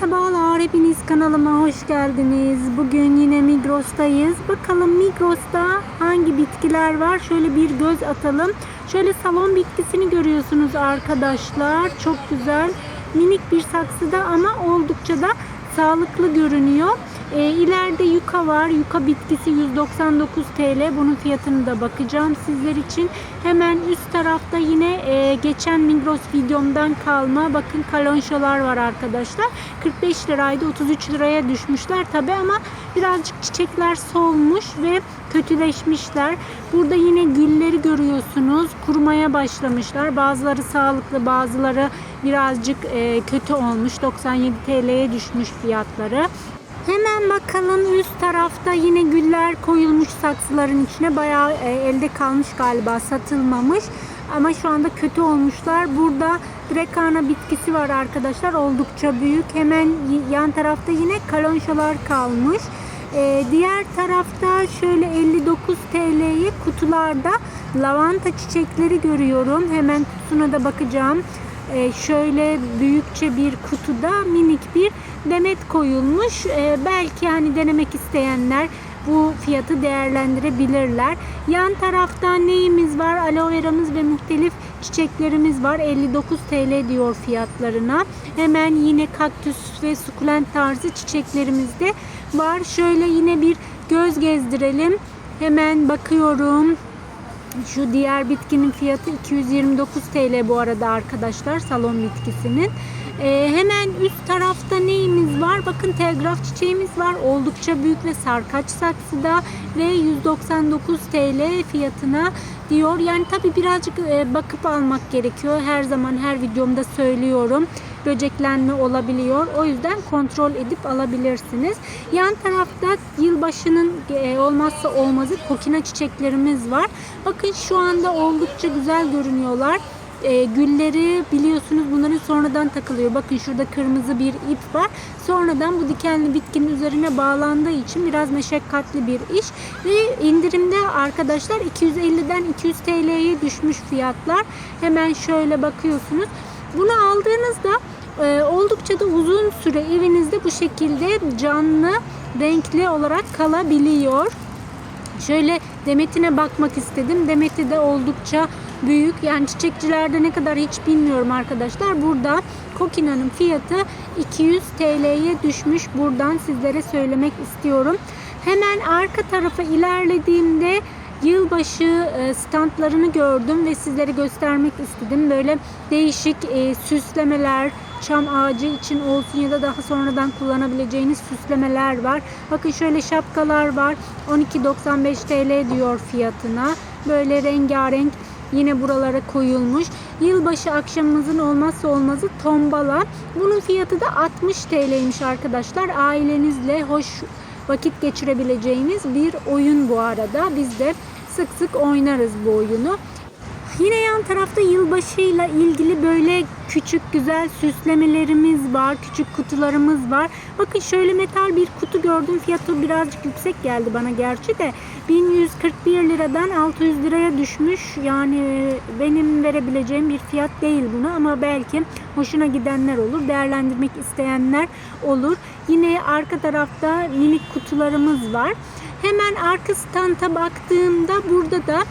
Merhabalar hepiniz kanalıma hoş geldiniz. Bugün yine Migros'tayız. Bakalım Migros'ta hangi bitkiler var? Şöyle bir göz atalım. Şöyle salon bitkisini görüyorsunuz arkadaşlar. Çok güzel. Minik bir saksıda ama oldukça da sağlıklı görünüyor. E, ileride yuka var. Yuka bitkisi 199 TL. Bunun fiyatını da bakacağım sizler için. Hemen üst tarafta yine e, geçen Migros videomdan kalma bakın kalonşalar var arkadaşlar. 45 liraydı 33 liraya düşmüşler tabi ama birazcık çiçekler solmuş ve kötüleşmişler. Burada yine gülleri görüyorsunuz. Kurumaya başlamışlar. Bazıları sağlıklı bazıları birazcık e, kötü olmuş. 97 TL'ye düşmüş fiyatları. Hemen bakalım üst tarafta yine güller koyulmuş saksıların içine. Bayağı e, elde kalmış galiba satılmamış. Ama şu anda kötü olmuşlar. Burada Drekana bitkisi var arkadaşlar. Oldukça büyük. Hemen yan tarafta yine kalonşalar kalmış. E, diğer tarafta şöyle 59 TL'ye kutularda lavanta çiçekleri görüyorum. Hemen kutusuna da bakacağım. E, şöyle büyükçe bir kutuda minik bir demet koyulmuş. E, belki hani denemek isteyenler bu fiyatı değerlendirebilirler. Yan tarafta neyimiz var? Aloe veramız ve muhtelif çiçeklerimiz var. 59 TL diyor fiyatlarına. Hemen yine kaktüs ve sukulent tarzı çiçeklerimiz de var. Şöyle yine bir göz gezdirelim. Hemen bakıyorum. Şu diğer bitkinin fiyatı 229 TL bu arada arkadaşlar salon bitkisinin. Ee, hemen üst tarafta neyimiz var? Bakın telgraf çiçeğimiz var. Oldukça büyük ve sarkaç saksıda ve 199 TL fiyatına diyor. Yani tabi birazcık e, bakıp almak gerekiyor. Her zaman her videomda söylüyorum. Böceklenme olabiliyor. O yüzden kontrol edip alabilirsiniz. Yan tarafta yılbaşının e, olmazsa olmazı kokina çiçeklerimiz var. Bakın şu anda oldukça güzel görünüyorlar. E, gülleri biliyorsunuz bunların sonradan takılıyor. Bakın şurada kırmızı bir ip var. Sonradan bu dikenli bitkinin üzerine bağlandığı için biraz meşakkatli bir iş. Ve indirimde arkadaşlar 250'den 200 TL'ye düşmüş fiyatlar. Hemen şöyle bakıyorsunuz. Bunu aldığınızda e, oldukça da uzun süre evinizde bu şekilde canlı, renkli olarak kalabiliyor. Şöyle demetine bakmak istedim. Demeti de oldukça büyük. Yani çiçekçilerde ne kadar hiç bilmiyorum arkadaşlar. Burada kokinanın fiyatı 200 TL'ye düşmüş. Buradan sizlere söylemek istiyorum. Hemen arka tarafa ilerlediğimde yılbaşı e, standlarını gördüm ve sizlere göstermek istedim. Böyle değişik e, süslemeler, çam ağacı için olsun ya da daha sonradan kullanabileceğiniz süslemeler var. Bakın şöyle şapkalar var. 12.95 TL diyor fiyatına. Böyle rengarenk yine buralara koyulmuş. Yılbaşı akşamımızın olmazsa olmazı tombala. Bunun fiyatı da 60 TL'ymiş arkadaşlar. Ailenizle hoş vakit geçirebileceğiniz bir oyun bu arada. Biz de sık sık oynarız bu oyunu. Yine yan tarafta yılbaşıyla ilgili böyle küçük güzel süslemelerimiz var. Küçük kutularımız var. Bakın şöyle metal bir kutu gördüm. Fiyatı birazcık yüksek geldi bana gerçi de. 1141 liradan 600 liraya düşmüş. Yani benim verebileceğim bir fiyat değil buna ama belki hoşuna gidenler olur. Değerlendirmek isteyenler olur. Yine arka tarafta minik kutularımız var. Hemen arka standa baktığımda burada da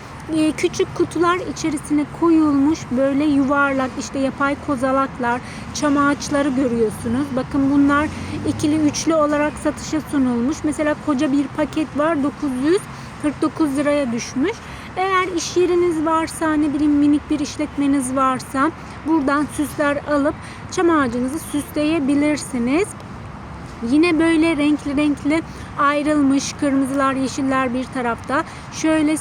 küçük kutular içerisine koyulmuş böyle yuvarlak işte yapay kozalaklar, çam ağaçları görüyorsunuz. Bakın bunlar ikili üçlü olarak satışa sunulmuş. Mesela koca bir paket var 949 liraya düşmüş. Eğer iş yeriniz varsa ne bileyim minik bir işletmeniz varsa buradan süsler alıp çam ağacınızı süsleyebilirsiniz. Yine böyle renkli renkli ayrılmış kırmızılar yeşiller bir tarafta. Şöyle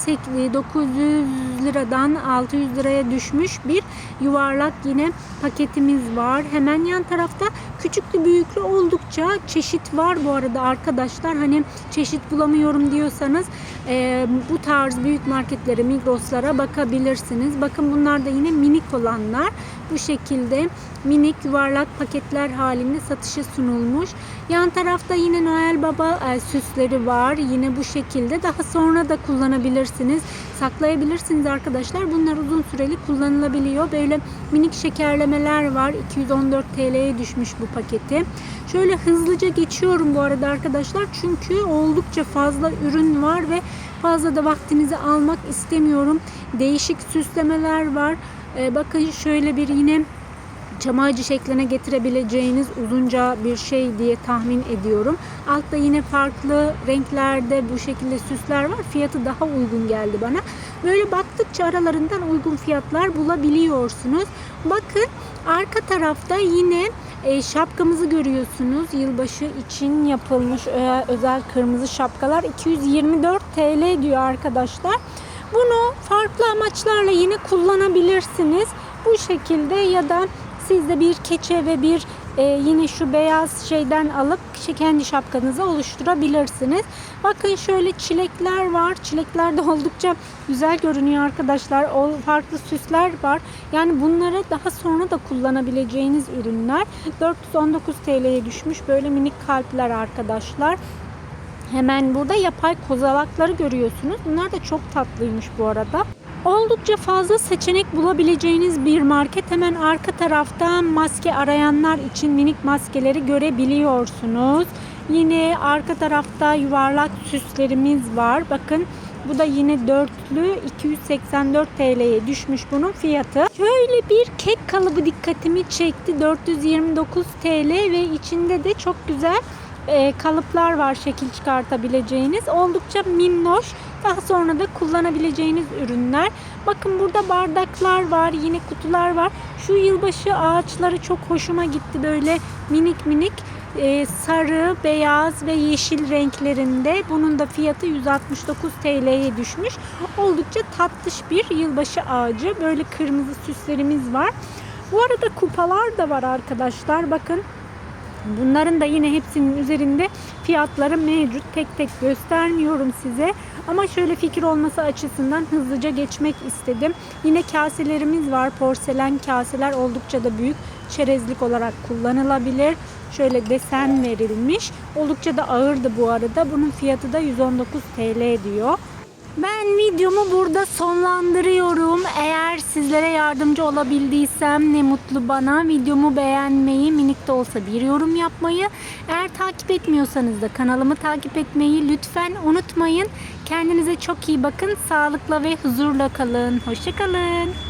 900 liradan 600 liraya düşmüş bir yuvarlak yine paketimiz var. Hemen yan tarafta küçüklü büyüklü oldukça çeşit var bu arada arkadaşlar. Hani çeşit bulamıyorum diyorsanız e, bu tarz büyük marketlere Migros'lara bakabilirsiniz. Bakın bunlar da yine minik olanlar. Bu şekilde minik yuvarlak paketler halinde satışa sunulmuş. Yan tarafta yine Noel Baba e, süsleri var. Yine bu şekilde daha sonra da kullanabilirsiniz. Saklayabilirsiniz arkadaşlar. Bunlar uzun süreli kullanılabiliyor. Böyle minik şekerlemeler var. 214 TL'ye düşmüş bu paketi. Şöyle hızlıca geçiyorum bu arada arkadaşlar. Çünkü oldukça fazla ürün var ve fazla da vaktinizi almak istemiyorum. Değişik süslemeler var. Ee, bakın şöyle bir yine çam ağacı şekline getirebileceğiniz uzunca bir şey diye tahmin ediyorum. Altta yine farklı renklerde bu şekilde süsler var. Fiyatı daha uygun geldi bana. Böyle baktıkça aralarından uygun fiyatlar bulabiliyorsunuz. Bakın arka tarafta yine e, şapkamızı görüyorsunuz. Yılbaşı için yapılmış ö- özel kırmızı şapkalar 224 TL diyor arkadaşlar. Bunu farklı amaçlarla yine kullanabilirsiniz. Bu şekilde ya da siz de bir keçe ve bir e, yine şu beyaz şeyden alıp şey- kendi şapkanızı oluşturabilirsiniz. Bakın şöyle çilekler var. Çilekler de oldukça güzel görünüyor arkadaşlar. O farklı süsler var. Yani bunları daha sonra da kullanabileceğiniz ürünler. 419 TL'ye düşmüş böyle minik kalpler arkadaşlar. Hemen burada yapay kozalakları görüyorsunuz. Bunlar da çok tatlıymış bu arada. Oldukça fazla seçenek bulabileceğiniz bir market. Hemen arka tarafta maske arayanlar için minik maskeleri görebiliyorsunuz. Yine arka tarafta yuvarlak süslerimiz var. Bakın bu da yine dörtlü 284 TL'ye düşmüş bunun fiyatı. Şöyle bir kek kalıbı dikkatimi çekti. 429 TL ve içinde de çok güzel e, kalıplar var şekil çıkartabileceğiniz. Oldukça minnoş. Daha sonra da kullanabileceğiniz ürünler. Bakın burada bardaklar var, yine kutular var. Şu yılbaşı ağaçları çok hoşuma gitti böyle minik minik e, sarı, beyaz ve yeşil renklerinde. Bunun da fiyatı 169 TL'ye düşmüş. Oldukça tatlış bir yılbaşı ağacı. Böyle kırmızı süslerimiz var. Bu arada kupalar da var arkadaşlar. Bakın Bunların da yine hepsinin üzerinde fiyatları mevcut. Tek tek göstermiyorum size. Ama şöyle fikir olması açısından hızlıca geçmek istedim. Yine kaselerimiz var. Porselen kaseler oldukça da büyük. Çerezlik olarak kullanılabilir. Şöyle desen verilmiş. Oldukça da ağırdı bu arada. Bunun fiyatı da 119 TL diyor. Ben videomu burada sonlandırıyorum. Eğer sizlere yardımcı olabildiysem ne mutlu bana. Videomu beğenmeyi, minik de olsa bir yorum yapmayı. Eğer takip etmiyorsanız da kanalımı takip etmeyi lütfen unutmayın. Kendinize çok iyi bakın. Sağlıkla ve huzurla kalın. Hoşçakalın.